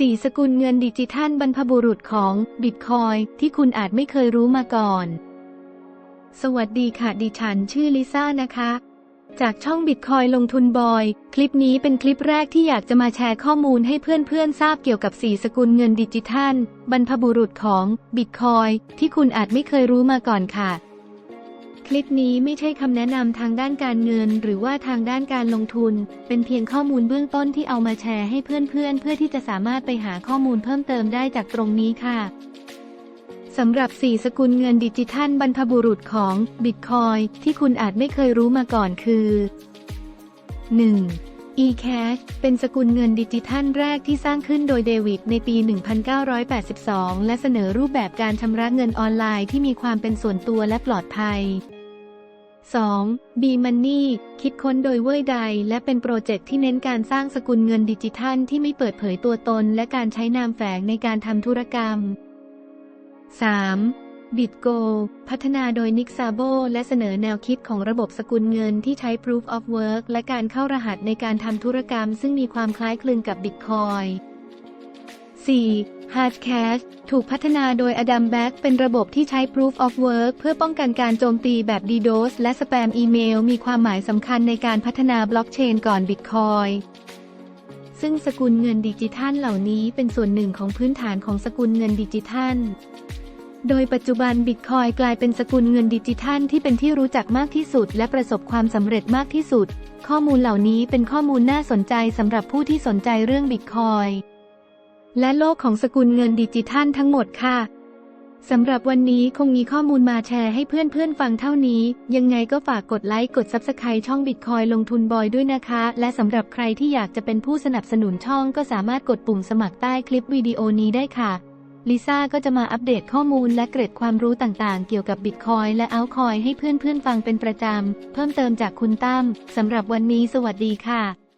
4 สกุลเงินดิจิทัลบรรพบุรุษของบิตคอยที่คุณอาจไม่เคยรู้มาก่อน สวัสดีค่ะดิฉันชื่อลิซ่านะคะ จากช่องบิตคอยลงทุนบอย คลิปนี้เป็นคลิปแรกที่อยากจะมาแชร์ข้อมูลให้เพื่อนๆทราบเกี่ยวกับ 4 สกุลเงินดิจิทัลบรรพบุรุษของบิตคอยที่คุณอาจไม่เคยรู้มาก่อนค่ะ คลิปนี้ไม่ใช่คำแนะนำทางด้านการเงิน หรือว่าทางด้านการลงทุน เป็นเพียงข้อมูลเบื้องต้นที่เอามาแชร์ให้เพื่อนๆเพื่อที่จะสามารถไปหาข้อมูลเพิ่มเติมได้จากตรงนี้ค่ะสำหรับ 4 สกุลเงินดิจิทัลบรรพบุรุษของบิตคอยที่คุณอาจไม่เคยรู้มาก่อนคือ 1. eCash เป็นสกุลเงินดิจิทัลแรกที่สร้างขึ้นโดยเดวิดในปี 1982 และเสนอรูปแบบการชำระเงินออนไลน์ที่มีความเป็นส่วนตัวและปลอดภัย 2. B Money คิดค้นโดยเว่ยใดและเป็นโปรเจกต์ที่เน้นการสร้างสกุลเงินดิจิทัลที่ไม่เปิดเผยตัวตน และการใช้นามแฝงในการทำธุรกรรม 3. BitGo พัฒนาโดยนิกซาโบและเสนอแนวคิดของระบบสกุลเงินที่ใช้ Proof of Work และการเข้ารหัสในการทำธุรกรรม ซึ่งมีความคล้ายคลึงกับ Bitcoin 4. Hashcash ถูกพัฒนาโดย Adam Back เป็นระบบที่ใช้ Proof of Work เพื่อป้องกันการโจมตีแบบ DDoS และสแปมอีเมล มีความหมายสำคัญในการพัฒนาบล็อกเชนก่อน Bitcoin ซึ่งสกุลเงินดิจิทัลเหล่านี้เป็นส่วนหนึ่งของพื้นฐานของสกุลเงินดิจิทัล โดยปัจจุบันบิตคอยกลายเป็นสกุลเงินดิจิทัลที่เป็นที่รู้จักมากที่สุด และประสบความสำเร็จมากที่สุด ข้อมูลเหล่านี้เป็นข้อมูลน่าสนใจสำหรับผู้ที่สนใจเรื่องบิตคอย และโลกของสกุลเงินดิจิทัลทั้งหมดค่ะสำหรับวันนี้คงมีข้อมูลมาแชร์ให้เพื่อนๆฟังเท่านี้ ยังไงก็ฝากกดไลค์กด Subscribe ช่องบิตคอยลงทุนบอยด้วยนะคะ และสำหรับใครที่อยากจะเป็นผู้สนับสนุนช่องก็สามารถกดปุ่มสมัครใต้คลิปวิดีโอนี้ได้ค่ะลิซ่าก็จะมาอัปเดตข้อมูลและเกร็ดความรู้ต่างๆ เกี่ยวกับบิตคอยและอัลคอยให้เพื่อนๆฟังเป็นประจำ เพิ่มเติมจากคุณตั้มสำหรับวันนี้สวัสดีค่ะ